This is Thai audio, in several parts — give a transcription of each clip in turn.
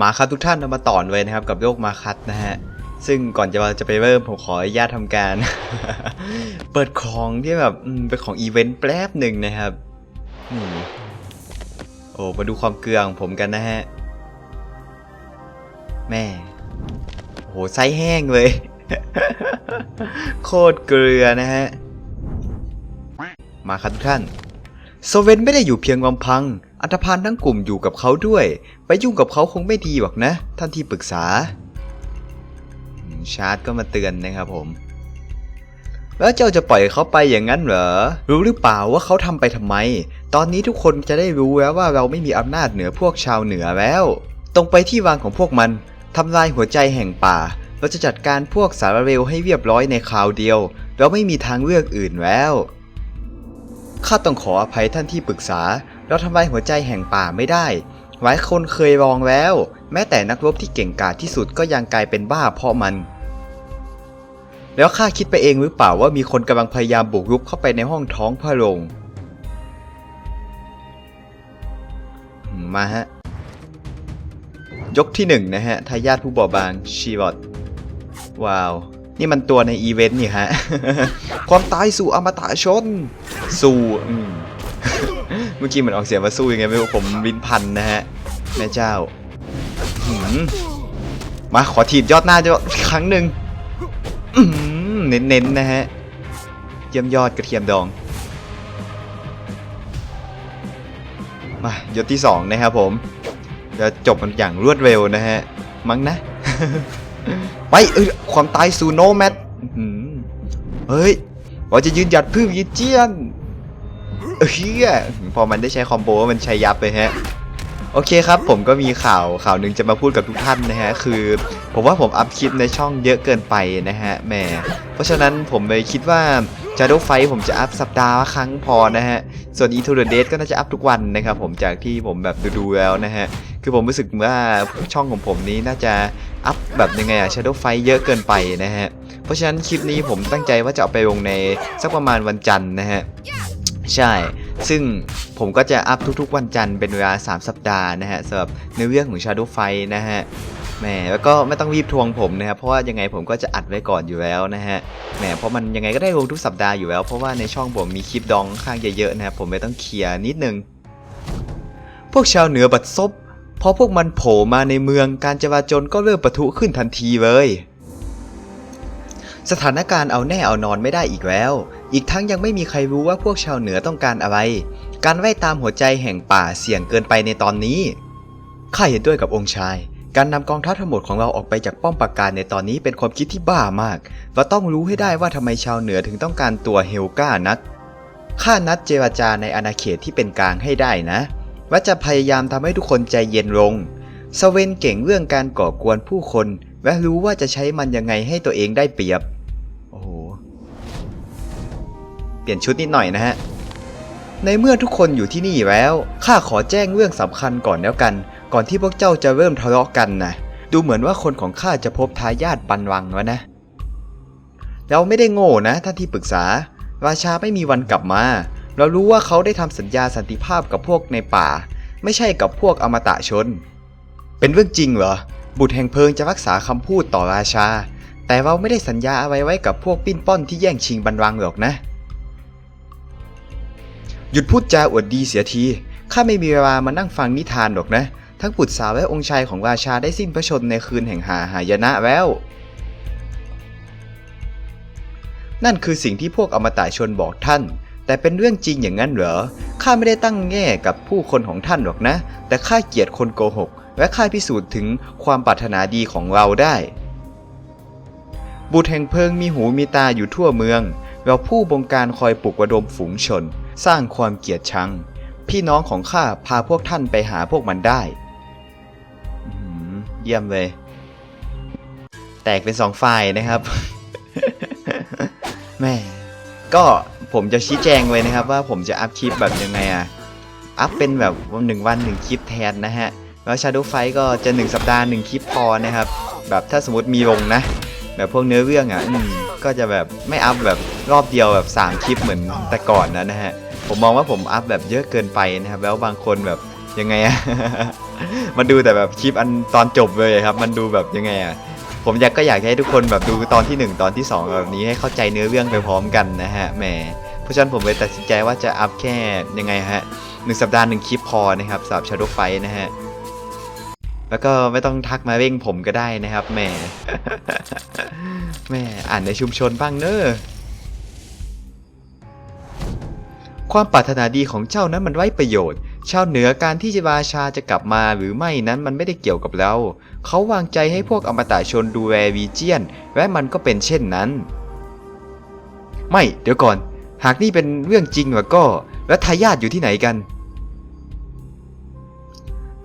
มาคัดทุกท่านเอามาต่อเลยนะครับกับโลกมาคัดนะฮะ ซึ่งก่อนจะจะไปเริ่มผมขออนุญาตทำการ เปิดของที่แบบเป็นของอีเวนต์แป๊บหนึ่งนะครับนี่โอ้มาดูความเกลือของผมกันนะฮะ แม่โอ้โหไส้แห้งเลย โคตรเกลือนะฮะ มาครับทุกท่านโซเวนไม่ได้อยู่เพียงลำพัง อันธพาลทั้งกลุ่มอยู่กับเขาด้วย ยุ่งกับเขาคงไม่ดีหรอกนะ ท่านที่ปรึกษา ชาร์ตก็มาเตือนนะครับผม แล้วเจ้าจะปล่อยเขาไปอย่างนั้นเหรอ รู้หรือเปล่าว่าเขาทำไปทำไม ตอนนี้ทุกคนจะได้รู้แล้วว่าเราไม่มีอำนาจเหนือพวกชาวเหนือแล้ว ตรงไปที่วางของพวกมันทำลายหัวใจแห่งป่า เราจะจัดการพวกสารเร็วให้เรียบร้อยในคราวเดียว เราไม่มีทางเลือกอื่นแล้วข้าต้องขออภัยท่านที่ปรึกษา เราทำลายหัวใจแห่งป่าไม่ได้ หลายคนเคยลองแล้ว แม้แต่นักรบที่เก่งกาจที่สุดก็ยังกลายเป็นบ้าเพราะมัน แล้วข้าคิดไปเองหรือเปล่าว่ามีคนกำลังพยายามบุกรุกเข้าไปในห้องท้องพระโรงมาฮะ ยกที่หนึ่งนะฮะทายาทผู้บอบบางชีวอตว้าว นี่มันตัวในอีเวนต์นี่ฮะ ความตายสู่อมตะชน สู้อืม มื่อกี้เหมือนออกเสียงว่าสู้ยังไงไม่รู้ผมลิ้นพันนะฮะแม่เจ้าหืมมาขอถีบยอดหน้าจะครั้งหนึ่งเน้นๆนะฮะเยี่ยมยอดกระเทียมดองมายศที่สองนะครับผมจะจบมันอย่างรวดเร็วนะฮะ มั้งนะ ไปเอ้ยความตายสู่โนแมทเฮ้ยว่าจะยืนหยัดพึ่งยีเจียน เฮียพอมันได้ใช้คอมโบมันใช้ยับเลยฮะโอเคครับ ผมก็มีข่าวข่าวหนึ่งจะมาพูดกับทุกท่านนะฮะ คือ ผมว่าผมอัพคลิปในช่องเยอะเกินไปนะฮะแหมเพราะฉะนั้นผมเลยคิดว่า Shadow Fight ผมจะอัพสัปดาห์ละครั้งพอนะฮะ ส่วน e t o the Dead ก็น่าจะอัพทุกวันนะครับผมจากที่ผมแบบดูๆแล้วนะฮะ คือผมรู้สึกว่าช่องของผมนี้น่าจะอัพแบบยังไงอะ Shadow Fight เยอะเกินไปนะฮะ เพราะฉะนั้นคลิปนี้ผมตั้งใจว่าจะเอาไปลงในสักประมาณวันจันทร์นะฮะ ใช่ ซึ่งผมก็จะอัพทุกๆ วันจันทร์เป็นเวลา 3 สัปดาห์นะฮะสำหรับในเรื่องของ Shadow Fight นะฮะแหมแล้วก็ไม่ต้องรีบทวงผมนะครับเพราะว่ายังไงผมก็จะอัดไว้ก่อนอยู่แล้วนะฮะแหมเพราะมันยังไงก็ได้ลงทุกสัปดาห์อยู่แล้ว เพราะว่าในช่องผมมีคลิปดองค้างเยอะๆนะครับผมเลยต้องเคลียร์นิดนึง พวกชาวเหนือบัดซบพอพวกมันโผล่มาในเมืองการจราจรก็เริ่มปะทุขึ้นทันทีเลย สถานการณ์เอาแน่เอานอนไม่ได้อีกแล้ว อีกทั้งยังไม่มีใครรู้ว่าพวกชาวเหนือต้องการอะไร การไล่ตามหัวใจแห่งป่าเสี่ยงเกินไปในตอนนี้ ข้าเห็นด้วยกับองค์ชาย การนำกองทัพทั้งหมดของเราออกไปจากป้อมปราการในตอนนี้เป็นความคิดที่บ้ามาก เราต้องรู้ให้ได้ว่าทำไมชาวเหนือถึงต้องการตัวเฮลก้านัก ข้านัดเจรจาในอาณาเขตที่เป็นกลางให้ได้นะ ว่าจะพยายามทำให้ทุกคนใจเย็นลงสเวนเก่งเรื่องการก่อกวนผู้คน และรู้ว่าจะใช้มันยังไงให้ตัวเองได้เปรียบ เปลี่ยนชุดนิดหน่อยนะฮะ ในเมื่อทุกคนอยู่ที่นี่แล้ว ข้าขอแจ้งเรื่องสำคัญก่อนแล้วกัน ก่อนที่พวกเจ้าจะเริ่มทะเลาะกันนะ ดูเหมือนว่าคนของข้าจะพบทายาทปันวังแล้วนะ เราไม่ได้โง่นะท่านที่ปรึกษา ราชาไม่มีวันกลับมา เรารู้ว่าเขาได้ทำสัญญาสันติภาพกับพวกในป่า ไม่ใช่กับพวกอมตะชน เป็นเรื่องจริงเหรอ บุตรแห่งเพลิงจะรักษาคำพูดต่อราชาแต่เราไม่ได้สัญญาอะไรไว้กับพวกปิ้นป้อนที่แย่งชิงบัลลังหรอกนะ หยุดพูดจาอวดดีเสียที ข้าไม่มีเวลามานั่งฟังนิทานหรอกนะ ทั้งบุตรสาวและองค์ชายของราชาได้สิ้นพระชนในคืนแห่งหาหายนะแล้ว นั่นคือสิ่งที่พวกอมตะชนบอกท่าน แต่เป็นเรื่องจริงอย่างนั้นเหรอ ข้าไม่ได้ตั้งแง่กับผู้คนของท่านหรอกนะ แต่ข้าเกลียดคนโกหก และข้าพิสูจน์ถึงความปรารถนาดีของเราได้ บุตรแห่งเพลิงมีหูมีตาอยู่ทั่วเมือง เราผู้บงการคอยปลุกระดมฝูงชน สร้างความเกลียดชัง พี่น้องของข้าพาพวกท่านไปหาพวกมันได้เยี่ยมเลย แตกเป็นสองฝ่ายนะครับแม่ก็ผมจะชี้แจงไว้นะครับ ว่าผมจะอัพคลิปแบบยังไงอะอัพเป็นแบบวันหนึ่งวันหนึ่งคลิปแทนนะฮะ แล้ว Shadow Fight ก็จะหนึ่งสัปดาห์หนึ่งคลิปพอนะครับ แบบถ้าสมมติมีลงนะ แบบพวกเนื้อเรื่องอะ ก็จะแบบไม่อัพแบบรอบเดียวแบบ 3 คลิปเหมือนแต่ก่อนนะนะฮะ ผมมองว่าผมอัพแบบเยอะเกินไปนะครับ แล้วบางคนแบบยังไงอะ มันดูแต่แบบคลิปอันตอนจบเลยครับ มันดูแบบยังไงอะผมอยากก็อยากให้ทุกคนแบบดูตอนที่หนึ่งตอนที่สองแบบนี้ให้เข้าใจเนื้อเรื่องไปพร้อมกันนะฮะแหมเพราะฉะนั้นผมเลยตัดสินใจว่าจะอัพแค่ยังไงฮะหนึ่งสัปดาห์หนึ่งคลิปพอนะครับสำหรับ Shadow Fight นะฮะ แล้วก็ไม่ต้องทักมาเร่งผมก็ได้นะครับแหมแหม่อ่านในชุมชนบ้างเนอะความปรารถนาดีของเจ้านั้นมันไร้ประโยชน์ ชาวเหนือการที่ราชาจะกลับมาหรือไม่นั้นมันไม่ได้เกี่ยวกับเรา เขาวางใจให้พวกอมตะชนดูแลวีเจียน และมันก็เป็นเช่นนั้น ไม่ เดี๋ยวก่อน หากนี่เป็นเรื่องจริงแล้วก็ แล้วทายาทอยู่ที่ไหนกัน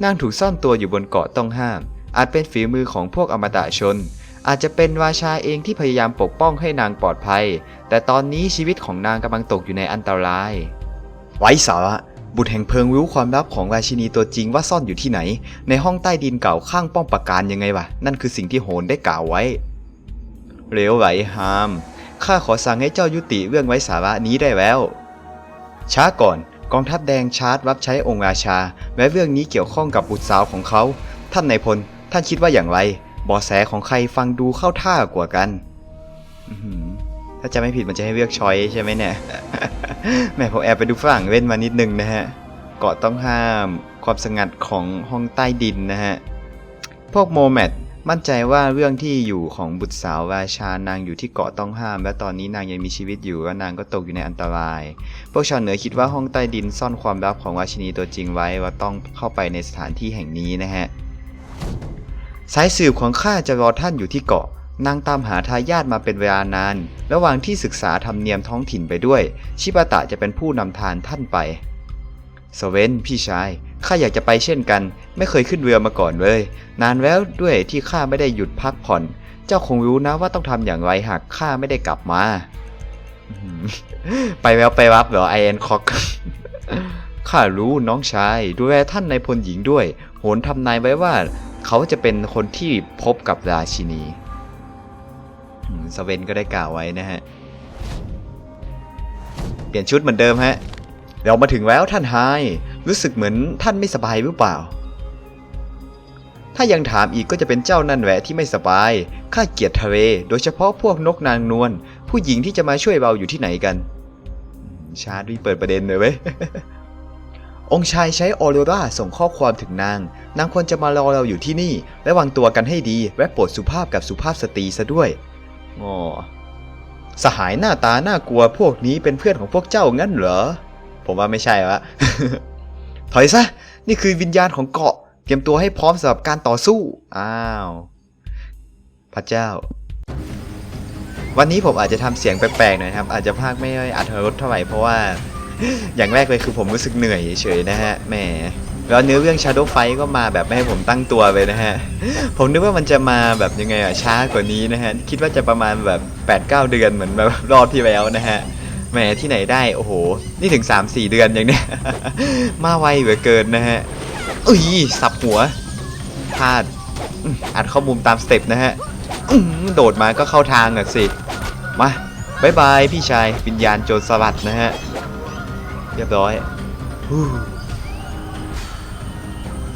นางถูกซ่อนตัวอยู่บนเกาะต้องห้าม อาจเป็นฝีมือของพวกอมตะชน อาจจะเป็นราชาเองที่พยายามปกป้องให้นางปลอดภัย แต่ตอนนี้ชีวิตของนางกำลังตกอยู่ในอันตราย ไว้สาระบุตรแห่งเพิงรู้ความลับของราชินีตัวจริงว่าซ่อนอยู่ที่ไหน ในห้องใต้ดินเก่าข้างป้อมปราการยังไงวะ นั่นคือสิ่งที่โหนได้กล่าวไว้เหลวไหลฮามข้าขอสั่งให้เจ้ายุติเรื่องไว้สาระนี้ได้แล้ว ช้าก่อน กองทัพแดงชาร์จรับใช้องค์ราชา แม้เรื่องนี้เกี่ยวข้องกับบุตรสาวของเขา ท่านนายพล ท่านคิดว่าอย่างไรบอแสของใครฟังดูเข้าท่ากว่ากันถ้าจะไม่ผิดมันจะให้เลือกช้อยใช่ไหมเนี่ยแหม่ผมแอบไปดูฝรั่งเล่นมานิดนึงนะฮะเกาะต้องห้ามความสงัดของห้องใต้ดินนะฮะ พวกโมแมด มั่นใจว่าเรื่องที่อยู่ของบุตรสาวราชานางอยู่ที่เกาะต้องห้าม และตอนนี้นางยังมีชีวิตอยู่และนางก็ตกอยู่ในอันตราย พวกชาวเหนือคิดว่าห้องใต้ดินซ่อนความลับของราชินีตัวจริงไว้ว่าต้องเข้าไปในสถานที่แห่งนี้นะฮะสายสืบของข้าจะรอท่านอยู่ที่เกาะนางตามหาทายาทมาเป็นเวลานาน ระหว่างที่ศึกษาธรรมเนียมท้องถิ่นไปด้วย ชิบะตะจะเป็นผู้นำทานท่านไปสเวนพี่ชาย ข้าอยากจะไปเช่นกัน ไม่เคยขึ้นเรือมาก่อนเลย นานแล้วด้วยที่ข้าไม่ได้หยุดพักผ่อน เจ้าคงรู้นะว่าต้องทำอย่างไรหากข้าไม่ได้กลับมาไปแล้วไปรับเหรอไอแอนคอกข้ารู้น้องชายดูแลท่านในพลหญิงด้วย โหนทำนายไว้ว่า เขาจะเป็นคนที่พบกับราชินีสเวนก็ได้กล่าวไว้นะฮะ เปลี่ยนชุดเหมือนเดิมฮะ เรามาถึงแล้วท่านไฮ รู้สึกเหมือนท่านไม่สบายหรือเปล่า ถ้ายังถามอีกก็จะเป็นเจ้านั่นแหละที่ไม่สบาย ข้าเกลียดทะเล โดยเฉพาะพวกนกนางนวล ผู้หญิงที่จะมาช่วยเราอยู่ที่ไหนกัน ชาร์ดวีเปิดประเด็นเลยเว้ย องชายใช้ออโรราส่งข้อความถึงนาง นางควรจะมารอเราอยู่ที่นี่ และวางตัวกันให้ดีและโปรดสุภาพกับสุภาพสตรีซะด้วยอ๋อสหายหน้าตาน่ากลัวพวกนี้เป็นเพื่อนของพวกเจ้างั้นเหรอ ผมว่าไม่ใช่วะ ถอยซะ นี่คือวิญญาณของเกาะ เตรียมตัวให้พร้อมสำหรับการต่อสู้ อ้าว พระเจ้า วันนี้ผมอาจจะทำเสียงแปลกๆหน่อยครับ อาจจะพากไม่ค่อยอัธรสเท่าไหร่เพราะว่า อย่างแรกเลยคือผมรู้สึกเหนื่อยเฉยๆนะฮะ แหม แล้วเนื้อเรื่อง Shadow Fight ก็มาแบบไม่ให้ผมตั้งตัวเลยนะฮะ ผมนึกว่ามันจะมาแบบยังไงอะช้ากว่านี้นะฮะ คิดว่าจะประมาณแบบ8-9 เดือนเหมือนแบบรอบที่แล้วนะฮะ หมที่ไหนได้โอ้โห นี่ถึง 3-4 เดือนอย่างเนี้ย มาไวเหลือเกินนะฮะอุ้ยสับหัวพลาดอัดเข้ามุมตามสเต็ปนะฮะโดดมาก็เข้าทางอะสิ มาบายบายพี่ชายวิญญาณโจรสลัดนะฮะ เรียบร้อย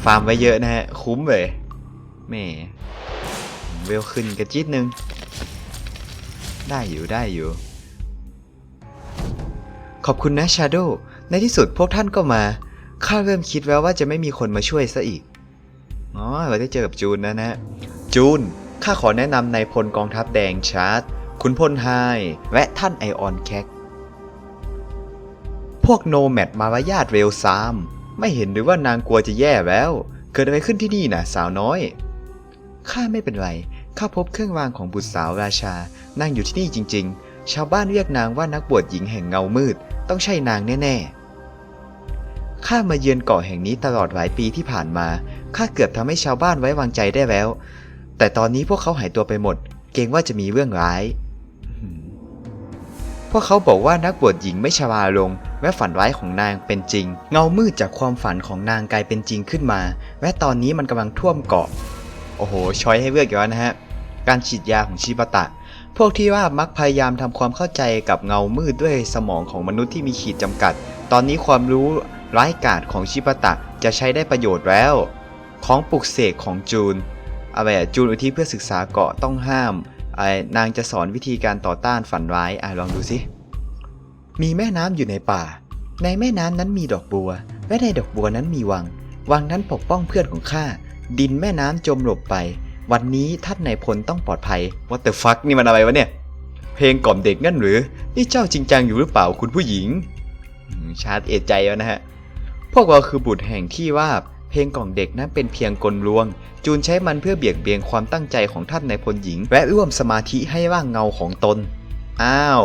ฟาร์มไว้เยอะนะฮะ คุ้มเลยแหม่เวลขึ้นกระจิตนึง ได้อยู่ได้อยู่ ขอบคุณนะชาโดในที่สุดพวกท่านก็มา ข้าเริ่มคิดแล้วว่าจะไม่มีคนมาช่วยซะอีก อ๋อ เราได้เจอกับจูนนะนะ จูน ข้าขอแนะนำนายพลกองทัพแดงชาร์ตคุณพลไฮและท่านไอออนแคกพวกโนแมดมารยาทเร็วซาม ไม่เห็นหรือว่านางกลัวจะแย่แล้ว เกิดอะไรขึ้นที่นี่นะสาวน้อย ข้าไม่เป็นไร ข้าพบเครื่องรางของบุตรสาวราชา นั่งอยู่ที่นี่จริง ๆ ชาวบ้านเรียกนางว่านักบวชหญิงแห่งเงามืด ต้องใช่นางแน่ๆ ข้ามาเยือนเกาะแห่งนี้ตลอดหลายปีที่ผ่านมา ข้าเกือบทำให้ชาวบ้านไว้วางใจได้แล้ว แต่ตอนนี้พวกเขาหายตัวไปหมด เกรงว่าจะมีเรื่องร้าย พวกเขาบอกว่านักบวชหญิงไม่ชราลง และฝันร้ายของนางเป็นจริง เงามืดจากความฝันของนางกลายเป็นจริงขึ้นมา และตอนนี้มันกำลังท่วมเกาะ โอ้โห ช้อยให้เลือกอีกแล้วนะฮะ การฉีดยาของชิบะตะ พวกที่ว่ามักพยายามทำความเข้าใจกับเงามืดด้วยสมองของมนุษย์ที่มีขีดจำกัด ตอนนี้ความรู้ร้ายกาจของชิบะตะจะใช้ได้ประโยชน์แล้ว ของปลุกเสกของจูนอะไรจูนอุทิศเพื่อศึกษาเกาะต้องห้ามไอ้นางจะสอนวิธีการต่อต้านฝันร้ายอะลองดูสิ มีแม่น้ำอยู่ในป่า ในแม่น้ำนั้นมีดอกบัว และในดอกบัวนั้นมีวัง วังนั้นปกป้องเพื่อนของข้า ดินแม่น้ำจมหลบไป วันนี้ท่านนายพลต้องปลอดภัย What the fuck นี่มันอะไรวะเนี่ย เพลงกล่อมเด็กงั้นหรือ นี่เจ้าจริงจังอยู่หรือเปล่าคุณผู้หญิง ชาร์ตเอะใจแล้วนะฮะ พวกเราคือบุตรแห่งที่ว่าเพลงกล่อมเด็กนั้นเป็นเพียงกลลวง จูนใช้มันเพื่อเบี่ยงเบนความตั้งใจของท่านนายพลหญิง และร่วมสมาธิให้ร่างเงาของตน อ้าว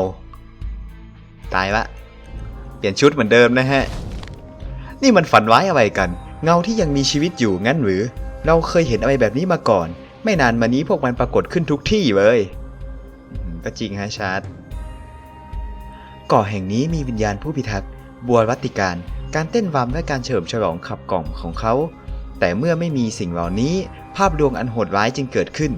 ตายละ เปลี่ยนชุดเหมือนเดิมนะฮะ นี่มันฝันร้ายอะไรกัน เงาที่ยังมีชีวิตอยู่งั้นหรือ เราเคยเห็นอะไรแบบนี้มาก่อน ไม่นานมานี้พวกมันปรากฏขึ้นทุกที่เลย ก็จริงฮะชาร์ตเกาะแห่งนี้มีวิญญาณผู้พิทักษ์บัวรัติการ การเต้นรำและการเฉลิมฉลองขับกล่อมของเขา แต่เมื่อไม่มีสิ่งเหล่านี้ ภาพลวงอันโหดร้ายจึงเกิดขึ้น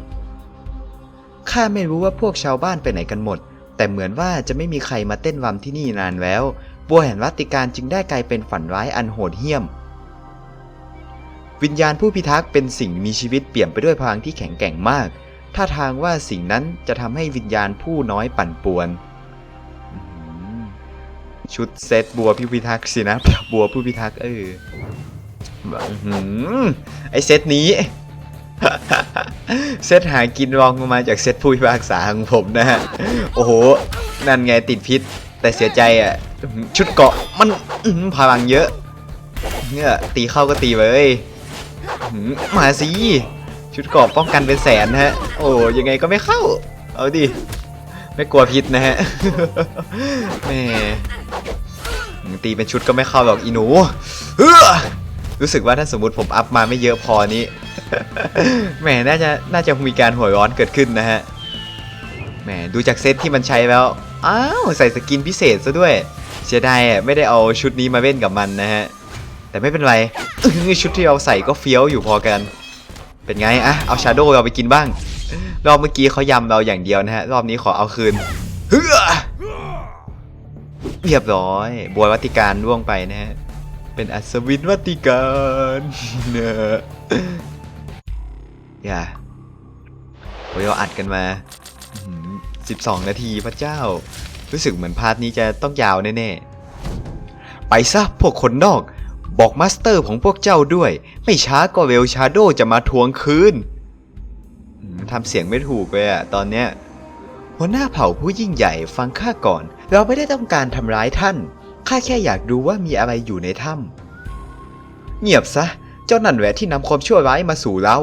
ข้าไม่รู้ว่าพวกชาวบ้านไปไหนกันหมด แต่เหมือนว่าจะไม่มีใครมาเต้นรำที่นี่นานแล้ว บัวแห่งรัตติการจึงได้กลายเป็นฝันร้ายอันโหดเหี้ยม วิญญาณผู้พิทักษ์เป็นสิ่งมีชีวิตเปี่ยมไปด้วยพลังที่แข็งแกร่งมากถ้าทางว่าสิ่งนั้นจะทำให้วิญญาณผู้น้อยปั่นป่วน ชุดเซตบัวผู้พิทักษ์สินะ บัวผู้พิทักษ์เออไอเซตนี้ เซตหากินรองลงมาจากเซตผู้พิพากษาของผมนะฮะ โอ้โห นั่นไงติดพิษ แต่เสียใจอะ ชุดเกาะมันพลังเยอะเนี่ยตีเข้าก็ตีเลย มาสิชุดเกราะป้องกันเป็นแสนนะฮะ โอ้ยังไงก็ไม่เข้า เอาดิ ไม่กลัวพิษนะฮะแม่ตีเป็นชุดก็ไม่เข้าหรอกอีหนูเฮ้อรู้สึกว่าถ้าสมมติผมอัพมาไม่เยอะพอนี้แหมน่าจะน่าจะมีการหัวร้อนเกิดขึ้นนะฮะแหมดูจากเซตที่มันใช้แล้วอ้าวใส่สกินพิเศษซะด้วยเสียดายอะไม่ได้เอาชุดนี้มาเล่นกับมันนะฮะแต่ไม่เป็นไร ชุดที่เราใส่ก็เฟี้ยวอยู่พอกัน เป็นไงอะเอาชาโดว์เราไปกินบ้าง รอบเมื่อกี้เขายำเราอย่างเดียวนะฮะ รอบนี้ขอเอาคืนเฮ้อเรียบร้อยบัววัติการล่วงไปนะฮะ เป็นอัศวินวัติการเนอะอย่าโอ้ยเราอัดกันมา12 นาทีพระเจ้า รู้สึกเหมือนพาร์ทนี้จะต้องยาวแน่ๆ ไปซะพวกคนนอก บอกมาสเตอร์ของพวกเจ้าด้วย ไม่ช้าก็เวลชาโดจะมาทวงคืนทำเสียงไม่ถูกเลยอะตอนเนี้ยหัวหน้าเผ่าผู้ยิ่งใหญ่ฟังข้าก่อน เราไม่ได้ต้องการทำร้ายท่านข้าแค่อยากดูว่ามีอะไรอยู่ในถ้ำเงียบซะ เจ้านั่นแหละที่นำความชั่วร้ายมาสู่เรา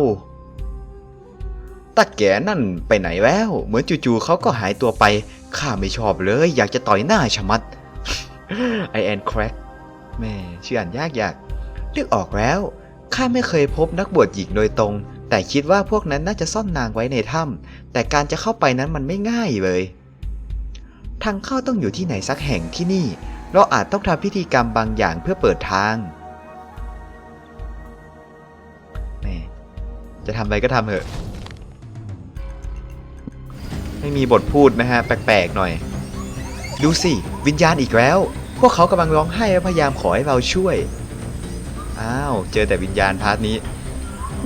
ตาแก่นั่นไปไหนแล้ว เหมือนจู่ๆเขาก็หายตัวไปข้าไม่ชอบเลย อยากจะต่อยหน้าชะมัดไอแอนแครก แม่ชื่ออ่านยากอยากนึกออกแล้วข้าไม่เคยพบนักบวชหญิงโดยตรง แต่คิดว่าพวกนั้นน่าจะซ่อนนางไว้ในถ้ำแต่การจะเข้าไปนั้นมันไม่ง่ายเลย ทางเข้าต้องอยู่ที่ไหนสักแห่งที่นี่ เราอาจต้องทำพิธีกรรมบางอย่างเพื่อเปิดทางแม่จะทำอะไรก็ทำเถอะ ไม่มีบทพูดนะฮะ แปลกๆหน่อย ดูสิ วิญญาณอีกแล้ว พวกเขากำลังร้องไห้และพยายามขอให้เราช่วย อ้าว เจอแต่วิญญาณพาร์ทนี้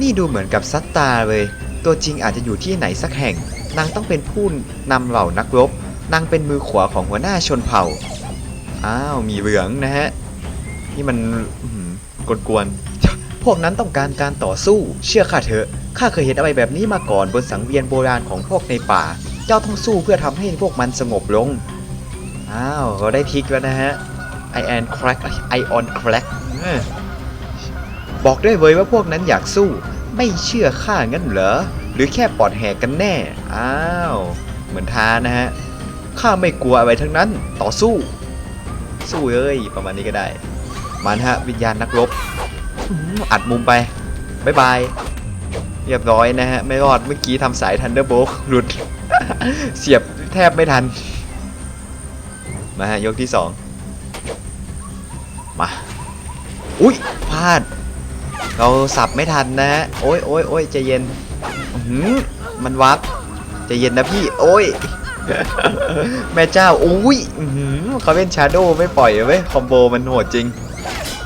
นี่ดูเหมือนกับซัตตาเลย ตัวจริงอาจจะอยู่ที่ไหนสักแห่ง นางต้องเป็นผู้นำเหล่านักรบ นางเป็นมือขวาของหัวหน้าชนเผ่า อ้าว มีเหลืองนะฮะ นี่มันกวนๆ พวกนั้นต้องการการต่อสู้ เชื่อข้าเถอะ ข้าเคยเห็นอะไรแบบนี้มาก่อนบนสังเวียนโบราณของพวกในป่า เจ้าต้องสู้เพื่อทำให้พวกมันสงบลง อ้าวเราได้ทิกแล้วนะฮะ I on crack I on crack บอกได้เลยว่าพวกนั้นอยากสู้ ไม่เชื่อข้างั้นเหรอ หรือแค่ปอดแหกกันแน่ อ้าว เหมือนท้านะฮะ ข้าไม่กลัวอะไรทั้งนั้น ต่อสู้ สู้เอ้ย ประมาณนี้ก็ได้ มันฮะ วิญญาณนักรบ อัดมุมไปบายบาย เรียบร้อยนะฮะ ไม่รอดเมื่อกี้ทำสายทันเดอร์โบหลุด เสียบแทบไม่ทัน มาฮะยกที่สองมา อุ้ยพลาด เราสับไม่ทันนะฮะโอ้ยโอ้ยโอ้ยใจเย็นอื้อหือมันวับใจเย็นนะพี่ โอ้ย แม่เจ้าอุ้ยอื้อหือเขาเป็นชาร์โดไม่ปล่อยเว้ยคอมโบมันโหดจริง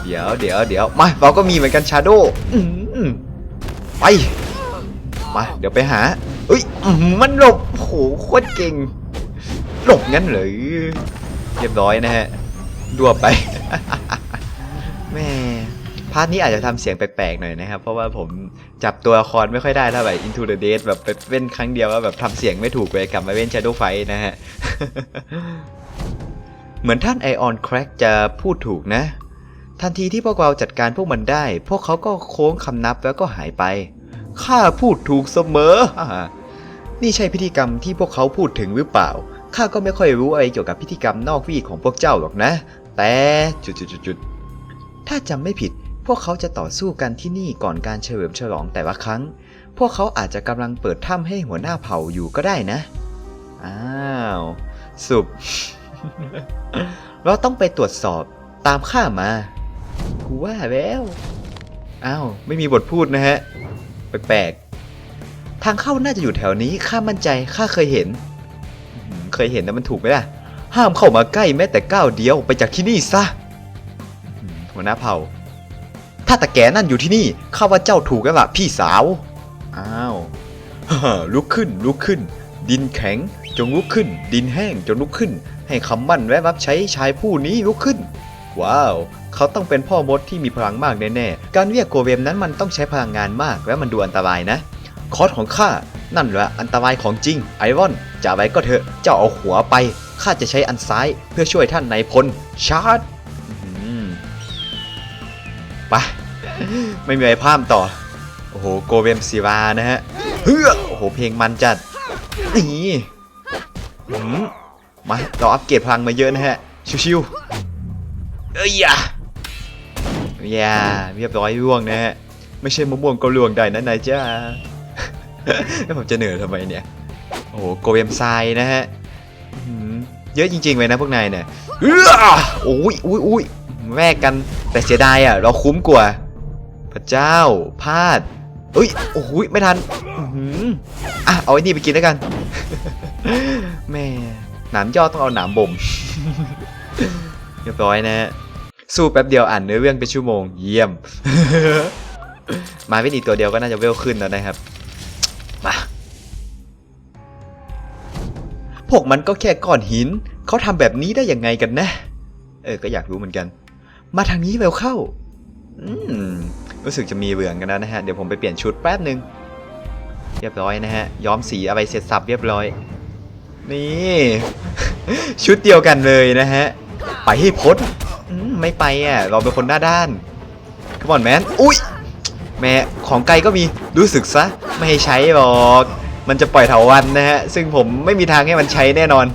เดี๋ยวเดี๋ยวเดี๋ยวมาเราก็มีเหมือนกันชาร์โดไปมาเดี๋ยวไปหาเอ้ยมันหลบโหโคตรเก่งหลบงั้นเลย รียบร้อยนะฮะดัวไป แม่พาร์ทนี้อาจจะทำเสียงแปลกๆหน่อยนะครับ เพราะว่าผมจับตัวละครไม่ค่อยได้เท่าไหร่ Into the Dead แบบไปเว้นครั้งเดียวแล้วแบบทำเสียงไม่ถูกเลยกลับมาเว้น Shadow Fight นะฮะ เหมือนท่านไอออนแครกจะพูดถูกนะ ทันทีที่พวกเราจัดการพวกมันได้ พวกเขาก็โค้งคำนับแล้วก็หายไปข้าพูดถูกเสมอ นี่ใช่พิธีกรรมที่พวกเขาพูดถึงหรือเปล่า ข้าก็ไม่ค่อยรู้อะไรเกี่ยวกับพิธีกรรมนอกวีของพวกเจ้าหรอกนะ แต่จุดๆๆถ้าจำไม่ผิด พวกเขาจะต่อสู้กันที่นี่ก่อนการเฉลิมฉลองแต่ละครั้ง พวกเขาอาจจะกำลังเปิดถ้ำให้หัวหน้าเผ่าอยู่ก็ได้นะ อ้าว สุบ เราต้องไปตรวจสอบตามข้ามากูว่าแล้วอ้าวไม่มีบทพูดนะฮะ แปลกๆ ทางเข้าน่าจะอยู่แถวนี้ข้ามั่นใจข้าเคยเห็น เคยเห็นนะมันถูกไหมล่ะ ห้ามเข้ามาใกล้แม้แต่ก้าวเดียวไปจากที่นี่ซะหัวหน้าเผ่า ถ้าตะแกนั่นอยู่ที่นี่ข้าว่าเจ้าถูกแล้วล่ะพี่สาว อ้าวลุกขึ้นลุกขึ้น ดินแข็งจงลุกขึ้น ดินแห้งจงลุกขึ้น ให้คำมั่นแวะรับใช้ชายผู้นี้ลุกขึ้น ว้าว เขาต้องเป็นพ่อมดที่มีพลังมากแน่ๆ การเรียกโกเวมนั้นมันต้องใช้พลังงานมากและมันดูอันตรายนะ คอร์สของข้านั่นแหละอันตรายของจริงไอรอนจะอะไรก็เถอะเจ้าเอาหัวไปข้าจะใช้อันซ้ายเพื่อช่วยท่านนายพลชาร์จไปไม่มีอะไรพร่ามต่อ โอ้โหโกเวมศิวานะฮะเฮ้อโอ้โหเพลงมันจัดนี่หืมมาเราอัปเกรดพลังมาเยอะนะฮะ ชิวๆเอ้ยอย่าอย่าเรียบร้อยร่วงนะฮะ ไม่ใช่มะม่วงก็ร่วงได้นะนายจ้า แล้วผมจะเหนื่อยทำไมเนี่ย โอ้โหโกเวมไซนะฮะเยอะจริงๆเลยนะพวกนายเนี่ยเอ้อโอ้ยอุ้ยอุ้ยแม่กันแต่เสียดายอะ เราคุ้มกว่า พระเจ้าพลาดเอ้ยโอ้โหไม่ทันอะเอาไอ้นี่ไปกินแล้วกันแม่หนามยอดต้องเอาหนามบ่มเรียบร้อยนะฮะสู้แป๊บเดียวอ่านเนื้อเรื่องเป็นชั่วโมง เยี่ยม มาไม่ดีกตัวเดียวก็น่าจะเวลขึ้นแล้วนะครับ วกมันก็แค่ก้อนหิน เขาทำแบบนี้ได้ยังไงกันนะ เออ ก็อยากรู้เหมือนกัน มาทางนี้เวลเข้า อืม รู้สึกจะมีเหลืองกันแล้วนะฮะ เดี๋ยวผมไปเปลี่ยนชุดแป๊บหนึ่งเรียบร้อยนะฮะ ย้อมสีอะไรเสร็จสับเรียบร้อย นี่ ชุดเดียวกันเลยนะฮะ ไปให้พ้นไม่ไปอะ เราเป็นคนหน้าด้านขมอนแมน อุ้ย แม่ของไกลก็มี รู้สึกซะ ไม่ให้ใช้หรอก มันจะปล่อยเถาวันนะฮะ ซึ่งผมไม่มีทางให้มันใช้แน่นอน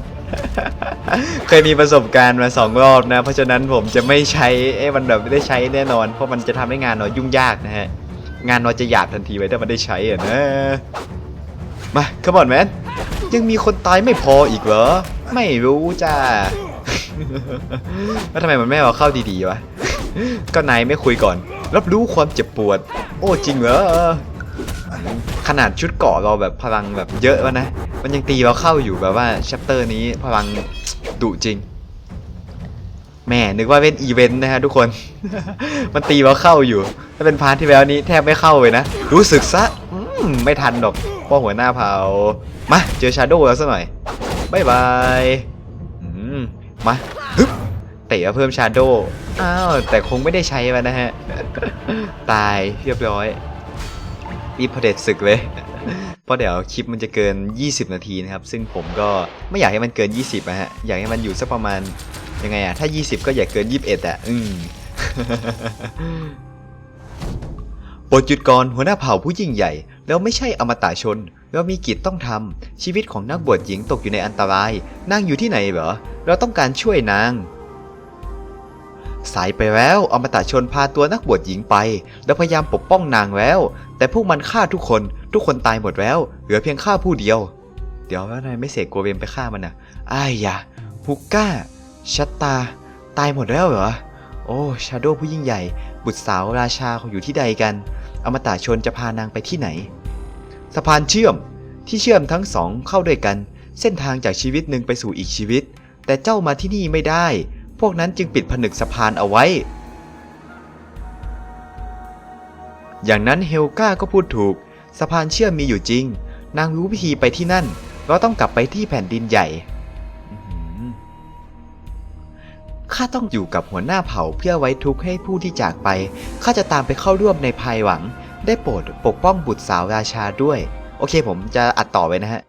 เคยมีประสบการณ์มาสองรอบนะ เพราะฉะนั้นผมจะไม่ใช้เอ้มันแบบไม่ได้ใช้แน่นอน เพราะมันจะทำให้งานเรายุ่งยากนะฮะ งานเราจะหยาบทันทีไว้ถ้ามันได้ใช้อะนะ มาขมอนแมนยังมีคนตายไม่พออีกเหรอ ไม่รู้จ้าแล้วทำไมมันไม่เอาเข้าดีๆวะ ก็นายไม่คุยก่อน รับรู้ความเจ็บปวด โอ้จริงเหรอ ขนาดชุดเกาะเราแบบพลังแบบเยอะวะนะ มันยังตีเราเข้าอยู่แบบว่าแชปเตอร์นี้พลังดุจริงแหม่นึกว่าเป็นอีเวนต์นะฮะทุกคน มันตีเราเข้าอยู่ ถ้าเป็นพาร์ทที่แล้วนี้แทบไม่เข้าเลยนะ รู้สึกซะมไม่ทันหรอกพราะหัวหน้าเผา มาเจอชาโดว์แล้วซะหน่อยบายบายมมาฮึบเตะมาเพิ่มชาโดว์อ้าวแต่คงไม่ได้ใช้มันนะฮะ ตายเรียบร้อย รีบเผด็จศึกเลย เพราะเดี๋ยวคลิปมันจะเกิน 20 นาทีนะครับ ซึ่งผมก็ไม่อยากให้มันเกิน 20นะฮะ อยากให้มันอยู่สักประมาณยังไงอะถ้า 20 ก็อย่าเกิน 21อะอืมบทหยุดก่อนหัวหน้าเผ่าผู้ยิ่งใหญ่ แล้วไม่ใช่อมตะชน เรามีกิจต้องทำชีวิตของนักบวชหญิงตกอยู่ในอันตราย นางอยู่ที่ไหนเหรอ เราต้องการช่วยนาง สายไปแล้ว อมตะชนพาตัวนักบวชหญิงไปแล้วพยายามปกป้องนางแล้ว แต่พวกมันฆ่าทุกคน ทุกคนตายหมดแล้ว เหลือเพียงข้าผู้เดียว เดี๋ยวแล้วนายไม่เสกโกเวมไปฆ่ามันนะอ้ายยะฮุกก้าชัตตา ตายหมดแล้วเหรอ โอ้ชาโดผู้ยิ่งใหญ่ บุตรสาวราชาเขาอยู่ที่ใดกัน อมตะชนจะพานางไปที่ไหน สะพานเชื่อมที่เชื่อมทั้งสองเข้าด้วยกัน เส้นทางจากชีวิตหนึ่งไปสู่อีกชีวิต แต่เจ้ามาที่นี่ไม่ได้ พวกนั้นจึงปิดผนึกสะพานเอาไว้ อย่างนั้นเฮลกาก็พูดถูก สะพานเชื่อมมีอยู่จริง นางรู้วิธีไปที่นั่น เราต้องกลับไปที่แผ่นดินใหญ่ข้าต้องอยู่กับหัวหน้าเผ่าเพื่อไว้ทุกข์ให้ผู้ที่จากไปข้าจะตามไปเข้าร่วมในภายหวัง ได้โปรดปกป้องบุตรสาวราชาด้วย โอเคผมจะอัดต่อไว้นะฮะ